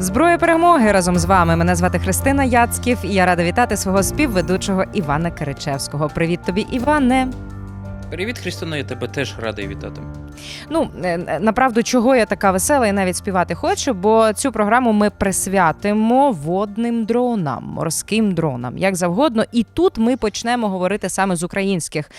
Зброя перемоги разом з вами. Мене звати Христина Яцьків, і я рада вітати свого співведучого Івана Киричевського. Привіт тобі, Іване. Привіт, Христина, я тебе теж радий вітати. Ну е, направду, чого я така весела і навіть співати хочу, бо цю програму ми присвятимо водним дронам, морським дронам, як завгодно. І тут ми почнемо говорити саме з українських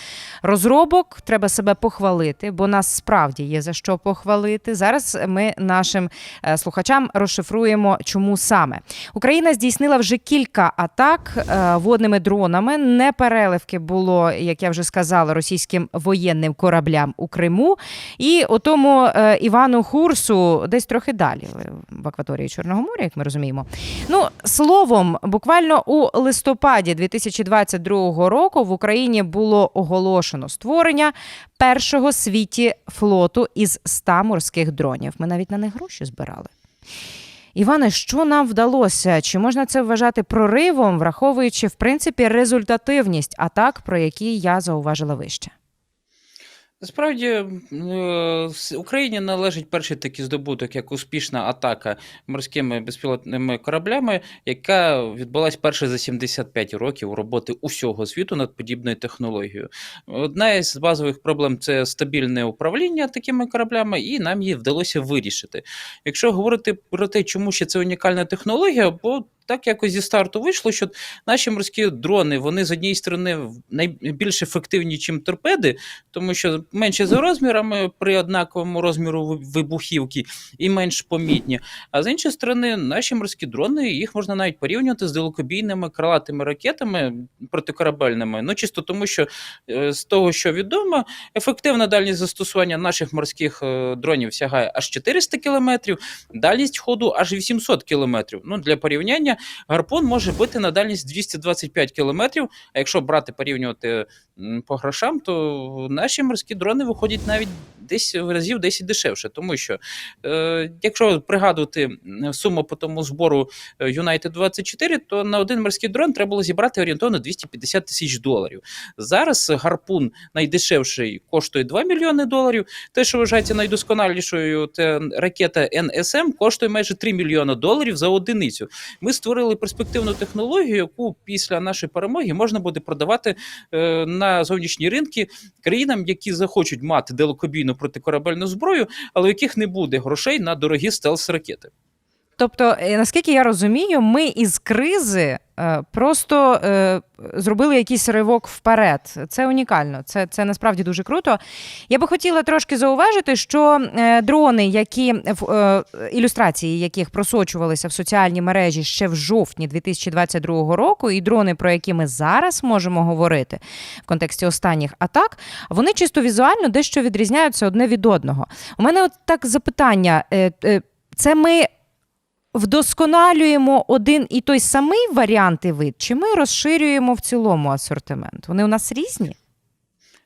розробок. Треба себе похвалити, бо нас справді є за що похвалити. Зараз ми нашим е, слухачам розшифруємо, чому саме Україна здійснила вже кілька атак е, водними дронами. Непереливки було, як я вже сказала, російським воєнним кораблям у Криму. І отому е, Івану Хурсу десь трохи далі е, в акваторії Чорного моря, як ми розуміємо. Ну, словом, буквально у листопаді 2022 року в Україні було оголошено створення першого світі флоту із 100 морських дронів. Ми навіть на них гроші збирали. Іване, що нам вдалося? Чи можна це вважати проривом, враховуючи в принципі результативність атак, про які я зауважила вище? Насправді е, Україні належить перший такий здобуток, як успішна атака морськими безпілотними кораблями, яка відбулася перше за 75 років роботи усього світу над подібною технологією. Одна із базових проблем це стабільне управління такими кораблями, і нам її вдалося вирішити. Якщо говорити про те, чому ще це унікальна технологія, бо так якось зі старту вийшло, що наші морські дрони вони з однієї сторони найбільш ефективні, ніж торпеди, тому що менше за розмірами при однаковому розміру вибухівки і менш помітні. А з іншої сторони, наші морські дрони їх можна навіть порівнювати з далекобійними крилатими ракетами протикорабельними. Ну чисто тому, що е, з того, що відомо, ефективна дальність застосування наших морських е, дронів сягає аж 400 кілометрів, дальність ходу аж 800 кілометрів. Ну для порівняння, гарпун може бити на дальність 225 кілометрів. А якщо брати порівнювати по грошам, то наші морські дрони виходять навіть десь в разів 10 дешевше, тому що е, якщо пригадувати суму по тому збору е, United 24, то на один морський дрон треба було зібрати орієнтовно 250 тисяч доларів. Зараз гарпун найдешевший коштує 2 мільйони доларів. Те, що вважається найдосконалішою, це ракета NSM, коштує майже 3 мільйони доларів за одиницю. Ми створили перспективну технологію, яку після нашої перемоги можна буде продавати е, на зовнішні ринки країнам, які захочуть мати далекобійну протикорабельну зброю, але у яких не буде грошей на дорогі стелс-ракети. Тобто, е, наскільки я розумію, ми із кризи просто е, зробили якийсь ривок вперед. Це унікально. Це, це насправді дуже круто. Я би хотіла трошки зауважити, що е, дрони, які е, ілюстрації яких просочувалися в соціальні мережі ще в жовтні 2022 року, і дрони, про які ми зараз можемо говорити в контексті останніх атак, вони чисто візуально дещо відрізняються одне від одного. У мене от так запитання: е, е, це ми вдосконалюємо один і той самий варіант і вид, чи ми розширюємо в цілому асортимент? Вони у нас різні?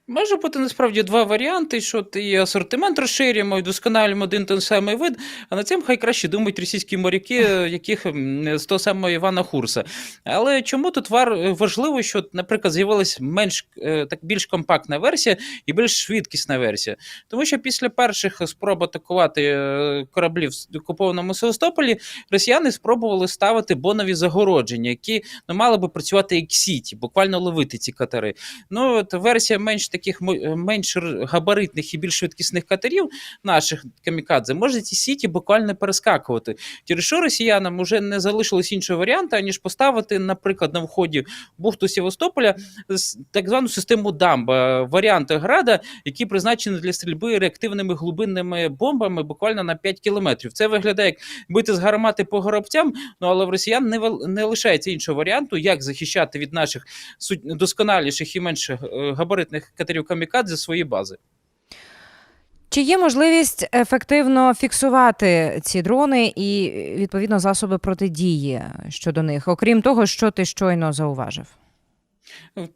Може бути насправді два варіанти, що ти і асортимент розширюємо і досконалюємо один той самий вид, а над цим хай краще думають російські моряки, яких з того самого Івана Хурса. Але чому тут важливо, що, наприклад, з'явилась менш е, так більш компактна версія і більш швидкісна версія? Тому що після перших спроб атакувати е, кораблі в окупованому Севастополі росіяни спробували ставити бонові загородження, які ну, мали би працювати як сіті, буквально ловити ці катери. Ну, от версія менш таких е, менш габаритних і більш швидкісних катерів наших камікадзе може ці сіті буквально перескакувати. Через що росіянам вже не залишилось іншого варіанту, аніж поставити, наприклад, на вході бухту Севастополя так звану систему дамба, варіант града, які призначені для стрільби реактивними глибинними бомбами буквально на 5 кілометрів. Це виглядає як бити з гармати по горобцям, ну але в росіян не, не лишається іншого варіанту, як захищати від наших досконаліших і менш е, габаритних катерів камікадзе свої бази. Чи є можливість ефективно фіксувати ці дрони і відповідно засоби протидії щодо них, окрім того, що ти щойно зауважив?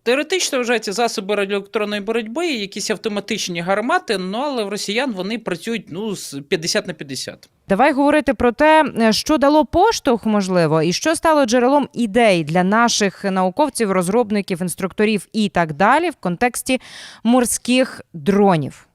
Теоретично вважаються засоби радіоелектронної боротьби, якісь автоматичні гармати, ну але в росіян вони працюють ну, з 50 на 50. Давай говорити про те, що дало поштовх, можливо, і що стало джерелом ідей для наших науковців, розробників, інструкторів і так далі в контексті морських дронів.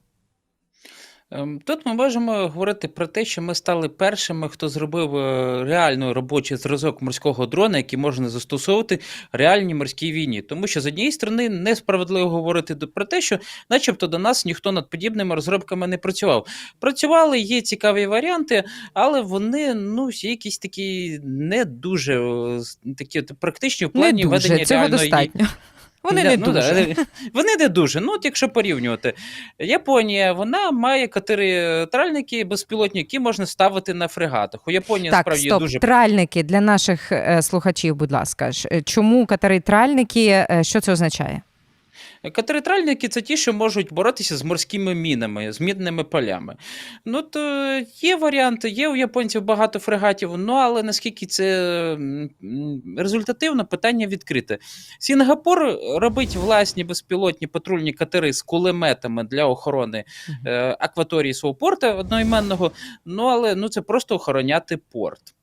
Ем, Тут ми можемо говорити про те, що ми стали першими, хто зробив е, реально робочий зразок морського дрона, який можна застосовувати в реальній морській війні. Тому що з однієї сторони несправедливо говорити про те, що, начебто, до нас ніхто над подібними розробками не працював. Працювали, є цікаві варіанти, але вони ну якісь такі не дуже е, такі практичні в Не плані ведення цього реальної достатньо. Вони не, не ну, да, дуже. Вони не дуже. Ну, от якщо порівнювати, Японія вона має катери тральники безпілотні, які можна ставити на фрегатах. У Японії Так, справді стоп, дуже тральники для наших е, слухачів, будь ласка. е, Чому катери тральники? е, Що це означає? Катеритральники це ті, що можуть боротися з морськими мінами, з мідними полями. Ну то є варіанти, є у японців багато фрегатів, ну але наскільки це результативно, питання відкрите. Сінгапур робить власні безпілотні патрульні катери з кулеметами для охорони е, акваторії свого порту одноіменного. Ну але ну це просто охороняти порт.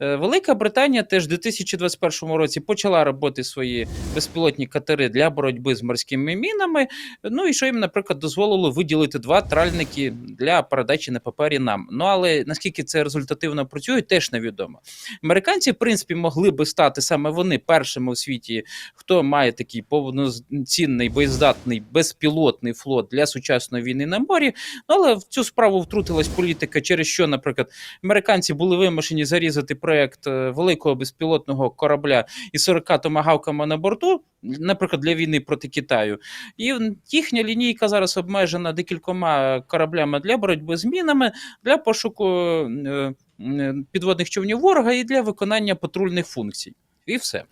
Е, Велика Британія теж в 2021 році почала робити свої безпілотні катери для боротьби з морськими мінами. Ну і що їм, наприклад, дозволило виділити два тральники для передачі на папері нам. Ну але наскільки це результативно працює, теж невідомо. Американці, в принципі, могли би стати саме вони першими у світі, хто має такий повноцінний, боєздатний, безпілотний флот для сучасної війни на морі. Ну, але в цю справу втрутилась політика, через що, наприклад, американці були вимушені зарізати проект е, великого безпілотного корабля із 40 томагавками на борту, наприклад, для війни проти Китаю. І їхня лінійка зараз обмежена декількома кораблями для боротьби з мінами, для пошуку е, е, підводних човнів ворога і для виконання патрульних функцій. І все.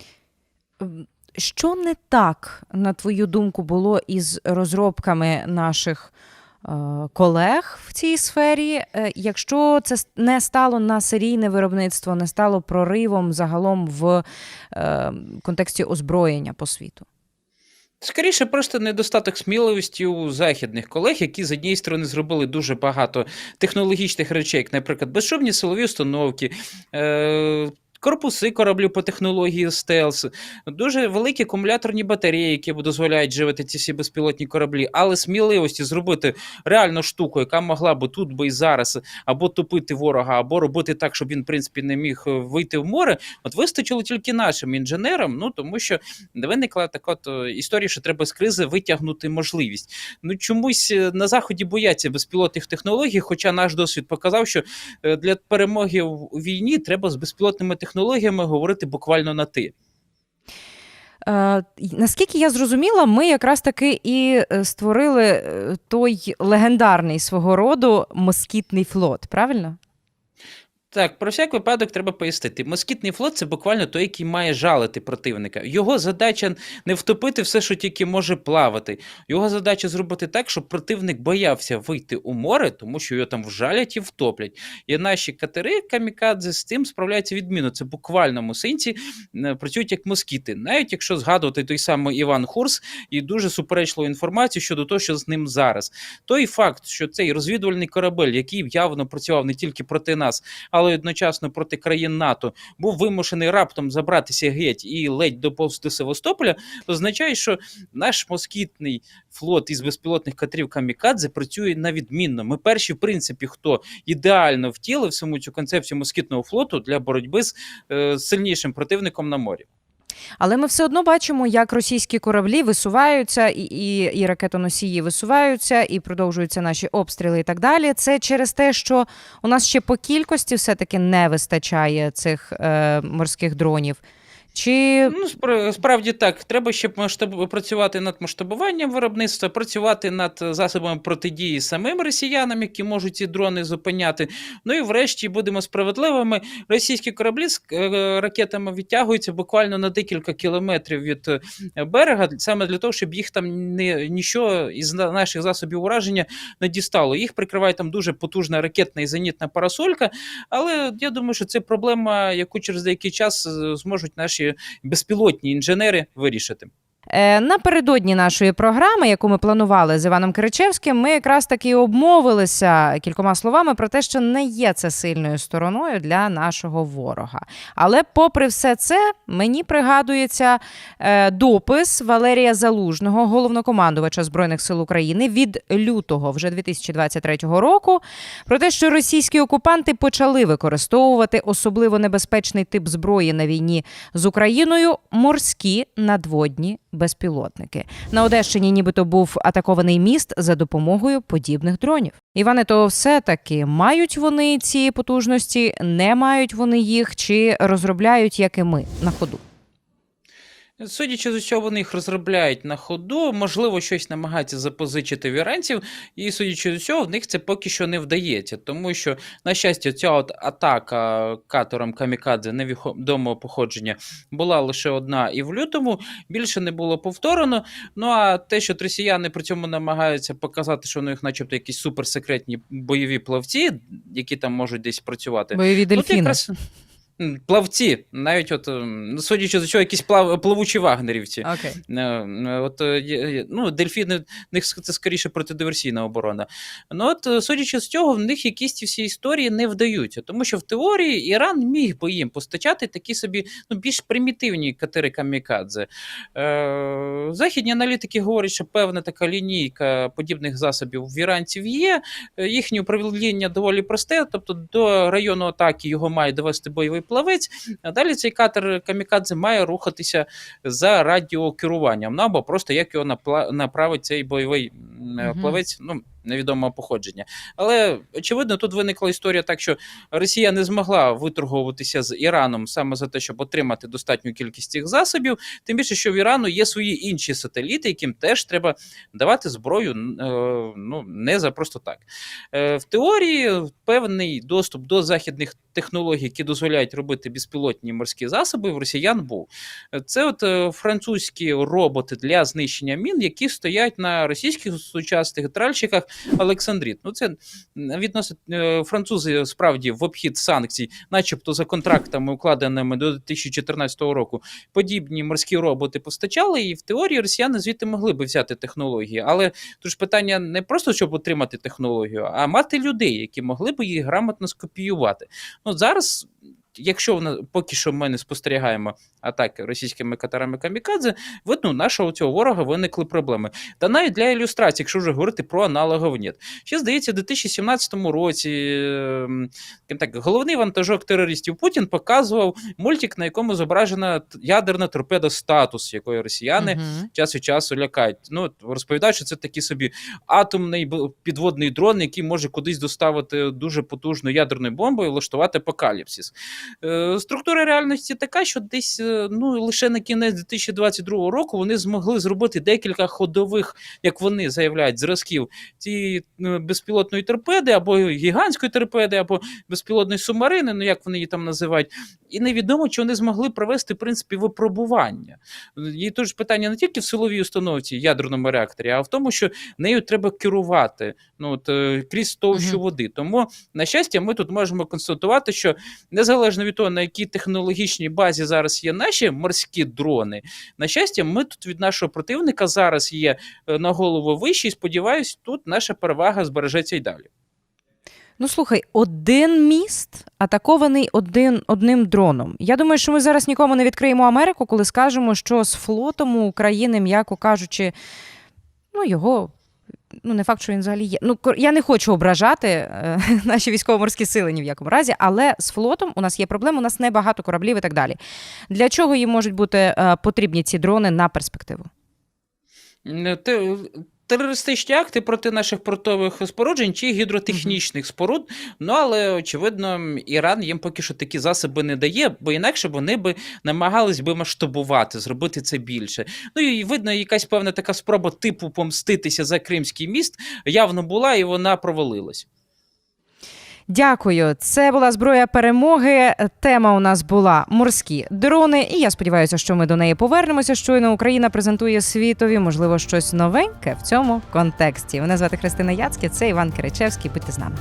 Що не так, на твою думку, було із розробками наших колег в цій сфері, е, якщо це не стало на серійне виробництво, не стало проривом загалом в е, контексті озброєння по світу? Скоріше, просто недостаток сміливості у західних колег, які з однієї сторони зробили дуже багато технологічних речей, як, наприклад, безшумні силові установки. Корпуси кораблю по технології стелс, дуже великі акумуляторні батареї, які дозволяють живити ці всі безпілотні кораблі, але сміливості зробити реальну штуку, яка могла би тут би і зараз або топити ворога, або робити так, щоб він, в принципі, не міг е, вийти в море. От вистачило тільки нашим інженерам, ну тому що виникла така от е, історія, що треба з кризи витягнути можливість. Ну чомусь е, на заході бояться безпілотних технологій, хоча наш досвід показав, що для перемоги в- війні треба з безпілотними технологіями говорити буквально на ти. Е, наскільки я зрозуміла, ми якраз таки і е, створили е, той легендарний свого роду москітний флот, правильно? Так, про всяк випадок треба пояснити. Москітний флот це буквально той, який має жалити противника. Його задача не втопити все, що тільки може плавати. Його задача зробити так, щоб противник боявся вийти у море, тому що його там вжалять і втоплять. І наші катери камікадзе з цим справляються відмінно. Це в буквальному сенсі е, працюють як москіти. Навіть якщо згадувати той самий Іван Хурс і дуже суперечливу інформацію щодо того, що з ним зараз. Той факт, що цей розвідувальний корабель, який явно працював не тільки проти нас, але одночасно проти країн НАТО, був вимушений раптом забратися геть і ледь доповз до Севастополя, означає, що наш москітний флот із безпілотних катерів Камікадзе працює на відмінно. Ми перші, в принципі, хто ідеально втілив саму цю концепцію москітного флоту для боротьби з е, сильнішим противником на морі. Але ми все одно бачимо, як російські кораблі висуваються, і, і, і ракетоносії висуваються, і продовжуються наші обстріли і так далі. Це через те, що у нас ще по кількості все-таки не вистачає цих е, морських дронів. Чи Ну, спра- справді так. Треба ще масштаб... працювати над масштабуванням виробництва, працювати над засобами протидії самим росіянам, які можуть ці дрони зупиняти. Ну і врешті будемо справедливими. Російські кораблі з е, ракетами відтягуються буквально на декілька кілометрів від е, берега, саме для того, щоб їх там не ніщо із наших засобів ураження не дістало. Їх прикриває там дуже потужна ракетна і зенітна парасолька. Але я думаю, що це проблема, яку через деякий час е, зможуть наші безпілотні інженери вирішити. Е, Напередодні нашої програми, яку ми планували з Іваном Киричевським, ми якраз таки обмовилися кількома словами про те, що не є це сильною стороною для нашого ворога. Але, попри все це, мені пригадується е, допис Валерія Залужного, головнокомандувача збройних сил України, від лютого вже 2023 року, про те, що російські окупанти почали використовувати особливо небезпечний тип зброї на війні з Україною морські надводні безпілотники. На Одещині нібито був атакований міст за допомогою подібних дронів. Іване, то все таки мають вони ці потужності, не мають вони їх чи розробляють, як і ми, на ходу. Судячи з усього, вони їх розробляють на ходу, можливо, щось намагаються запозичити в іранців, і судячи з усього, в них це поки що не вдається, тому що, на щастя, ця от атака катером Камікадзе невідомого походження була лише одна і в лютому, більше не було повторено. Ну а те, що росіяни при цьому намагаються показати, що у них, начебто, якісь суперсекретні бойові плавці, які там можуть десь працювати. Бойові Ну, дельфіни. М, Плавці, навіть от, ем, ну, судячи з усього, якісь плав... плавучі вагнерівці. Окей. Е, От, е, ну, дельфіни, в них це скоріше протидиверсійна оборона. Ну, от, е, судячи з цього, в них якісь ці всі історії не вдаються, тому що в теорії Іран міг би їм постачати такі собі ну, більш примітивні катери камікадзе. Е, західні аналітики говорять, що певна така лінійка подібних засобів в іранців є. Їхнє управління доволі просте, тобто до району атаки його має довести бойовий плавець. А далі цей катер камікадзе має рухатися за радіокеруванням, ну або просто як його направить цей бойовий Мгм. плавець, ну невідомого походження. Але очевидно, тут виникла історія так, що Росія не змогла виторговуватися з Іраном саме за те, щоб отримати достатню кількість цих засобів. Тим більше, що в Ірану є свої інші сателіти, яким теж треба давати зброю е, ну не за просто так. Е, В теорії певний доступ до західних технологій, які дозволяють робити безпілотні морські засоби, в росіян був. Це от е, французькі роботи для знищення мін, які стоять на російських сучасних тральщиках Олександріт. Ну це відносно е, французи справді в обхід санкцій, начебто за контрактами, укладеними до 2014 року, подібні морські роботи постачали, і в теорії росіяни звідти могли би взяти технології. Але тут питання не просто щоб отримати технологію, а мати людей, які могли би її грамотно скопіювати. Ну зараз. Якщо вона поки що ми не спостерігаємо атаки російськими катерами камікадзе, видно, нашого цього ворога виникли проблеми. Та навіть для ілюстрації, якщо вже говорити про аналогов НЕТ. Ще здається, в 2017 році ем, так, головний вантажок терористів Путін показував мультик, на якому зображена ядерна торпеда статус, якої росіяни Мгм. час від часу лякають. Ну, розповідають, що це такий собі атомний підводний дрон, який може кудись доставити дуже потужну ядерну бомбу і влаштувати апокаліпсис. Е, Структура реальності така, що десь е, ну, лише на кінець 2022 року вони змогли зробити декілька ходових, як вони заявляють, зразків цієї е, безпілотної торпеди, або гігантської торпеди, або безпілотної субмарини, ну як вони її там називають. І невідомо, чи вони змогли провести в принципі випробування. І тут ж питання не тільки в силовій установці ядерному реакторі, а в тому, що нею треба керувати ну, от, крізь товщу Мгм. води. Тому, на щастя, ми тут можемо констатувати, що незалежно від того, на якій технологічній базі зараз є наші морські дрони, на щастя, ми тут від нашого противника зараз є е, на голову вище, і сподіваюсь, тут наша перевага збережеться й далі. Ну слухай, один міст атакований один, одним дроном. Я думаю, що ми зараз нікому не відкриємо Америку, коли скажемо, що з флотом у України, м'яко кажучи, ну його. Ну, не факт, що він взагалі є. Ну, я не хочу ображати е, наші військово-морські сили ні в якому разі, але з флотом у нас є проблеми, у нас небагато кораблів і так далі. Для чого їм можуть бути е, потрібні ці дрони на перспективу? Те- Терористичні акти проти наших портових споруджень чи гідротехнічних споруд. Ну але очевидно, Іран їм поки що такі засоби не дає, бо інакше вони би намагались би масштабувати, зробити це більше. Ну і видно, якась певна така спроба типу помститися за Кримський міст явно була, і вона провалилась. Дякую. Це була зброя перемоги. Тема у нас була морські дрони. І я сподіваюся, що ми до неї повернемося. Щойно Україна презентує світові, можливо, щось новеньке в цьому контексті. Мене звати Христина Яцьке, це Іван Киричевський. Будьте з нами.